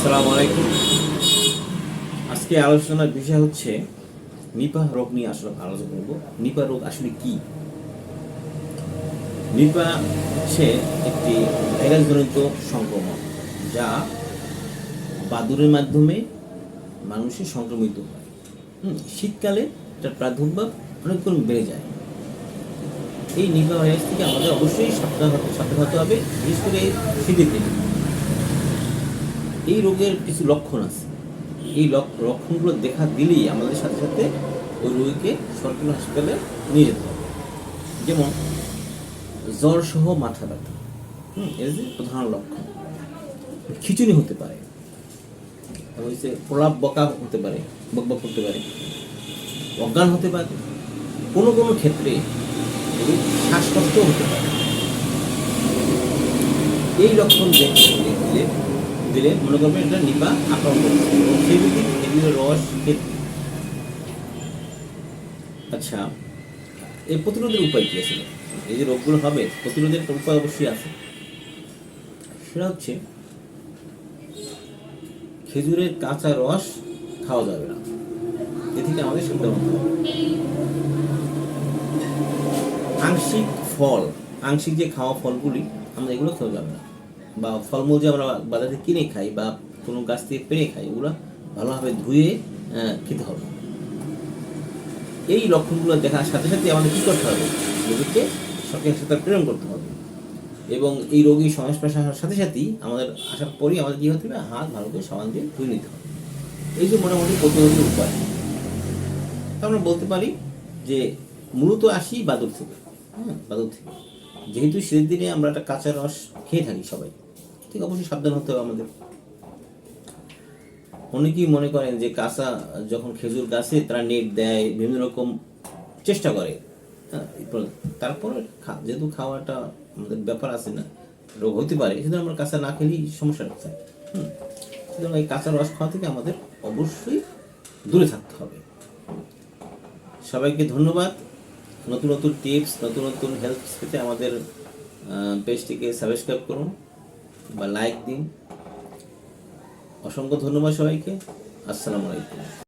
আসসালামু আলাইকুম। আজকে আলোচনার বিষয় হচ্ছে, নিপাহ রোগ নিয়ে আসলে আলোচনা করব। নিপাহ রোগ আসলে কি? নিপা হচ্ছে একটি ভাইরাস জনিত সংক্রমণ যা বাদুরের মাধ্যমে মানুষের সংক্রমিত হয়। শীতকালে তার প্রাদুর্ভাব অনেক গুণ বেড়ে যায়। এই নিপা ভাইরাস থেকে আমাদের অবশ্যই সাবধান সাবধান হতে হবে, বিশেষ করে শীতের দিনে। এই রোগের কিছু লক্ষণ আছে। এই লক- লক্ষণগুলো দেখা দিলেই আমাদের সাথে সাথে ওই রোগীকে সরকারি হাসপাতালে নিয়ে যেতে হবে। যেমন জ্বর সহ মাথা ব্যথা, হুম এর যে প্রধান লক্ষণ। খিচুনি হতে পারে হচ্ছে প্রলাপ বকা হতে পারে, বকবক করতে পারে, অজ্ঞান হতে পারে। কোনো কোনো ক্ষেত্রে শ্বাসকষ্ট হতে পারে। এই লক্ষণ দেখে দিলে, মনে করবেন এটা নিপা আক্রমণ করছে ব্যক্তি রস আচ্ছা এই প্রতিরোধের উপায় কি আছে এই যে রোগগুলো হবে, প্রতিরোধের উপায় অবশ্যই আছে। সেটা হচ্ছে, খেজুরের কাঁচা রস খাওয়া যাবে না। এ থেকে আমাদের সাবধান হবে। আংশিক ফল, আংশিক যে খাওয়া ফলগুলি, আমরা এগুলো খাওয়া যাবে না। বা ফলমূল যে আমরা বাজার কিনে খাই বা কোনো গাছ থেকে পেরে খাই, ওগুলো ভালোভাবে ধুয়ে খেতে হবে। এই লক্ষণগুলো দেখার সাথে সাথে আমাদের কী করতে হবে? রোগীকে সরকারি হাসপাতাল প্রেরণ করতে হবে। এবং এই রোগীর সংস্পর্শে আসার সাথে সাথেই আমাদের আসার পরেই আমাদের কী হতে হবে? হাত ভালো করে সাবান দিয়ে ধুয়ে নিতে হবে। এই যে মোটামুটি প্রতিরোধের উপায়। আমরা বলতে পারি যে মূলত আসি বাদুর থেকে হ্যাঁ বাদুর থেকে। যেহেতু শীতের দিনে আমরা একটা কাঁচা রস খেয়ে থাকি সবাই, ঠিক অবশ্যই সাবধান হতে হবে আমাদের। অনেকেই মনে করেন যে কাঁচা যখন খেজুর গাছে তারা নেট দেয়, বিভিন্ন রকম চেষ্টা করে। হ্যাঁ তারপরে যেহেতু খাওয়াটা আমাদের ব্যাপার আছে না, রোগ হতে পারে সেজন্য আমরা কাঁচা না খেলেই সমস্যা হচ্ছে। হুম, সুতরাং এই কাঁচা রস খাওয়া থেকে আমাদের অবশ্যই দূরে থাকতে হবে। সবাইকে ধন্যবাদ। নতুন নতুন টিপস নতুন নতুন হেল্প পেতে আমাদের পেজটিকে সাবস্ক্রাইব করুন বা লাইক দিন। অসংখ্য ধন্যবাদ সবাইকে। আসসালামু আলাইকুম।